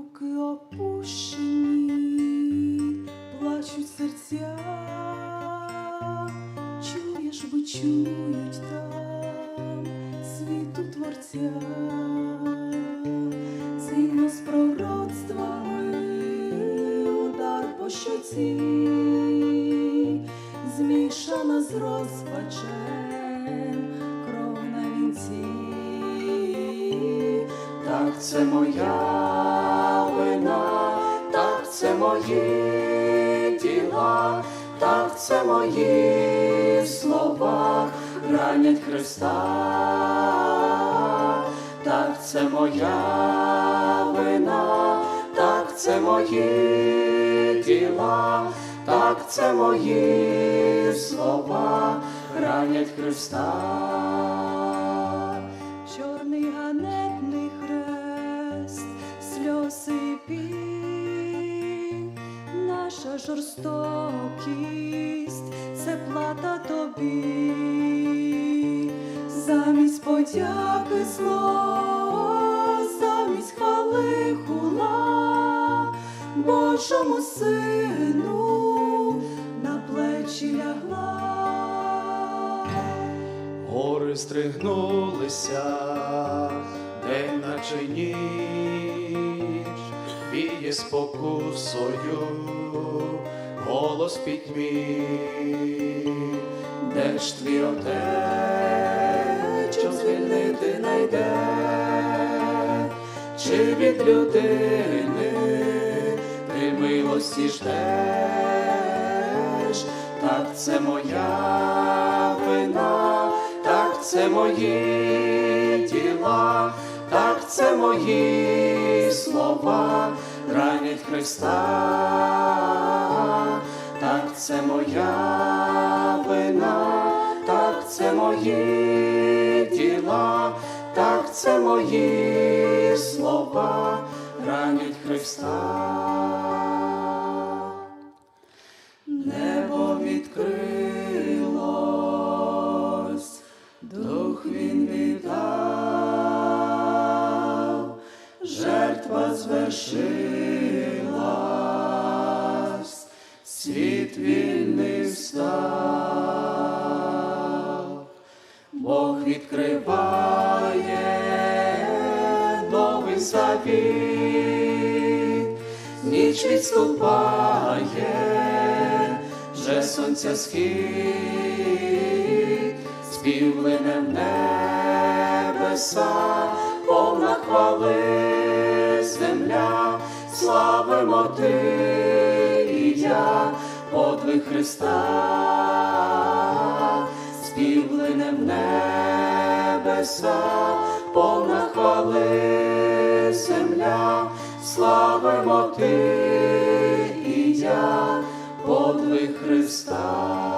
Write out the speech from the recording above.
руки опущені, плачуть серця, чуєш, бо чують там світу творця, Сильно з пророцтвами удар по щоці, змішана з розпачем кров на вінці. Так це моя так це мої діла, так це мої слова ранять Христа, так це моя вина, так це мої діла, так це мої слова ранять Христа. Чорний ганебний хрест, сльози і біль, наша жорстокість, це плата тобі, замість подяки зло, замість хвали хула, Божому сину на плечі лягла. Гори стригнулися, день наче ніч, віє спокусою, голос пітьмі, Де ж твій отець, щоб звільнити найде, чи від людини ти милості ждеш, так це моя вина, так це мої діла, так це мої слова ранять Христа, так це моя вина, так це мої діла, так це мої слова. Ранять Христа. Небо відкрилось, дух він віддав, жертва звершилась, світ вільний став, Бог відкриває новий завіт, ніч відступає, вже сонця схід, співлине в небеса, повна хвали земля, славимо ти і подвиг Христа, співлине в небеса, повна хвали земля, славимо ти і я, подвиг Христа.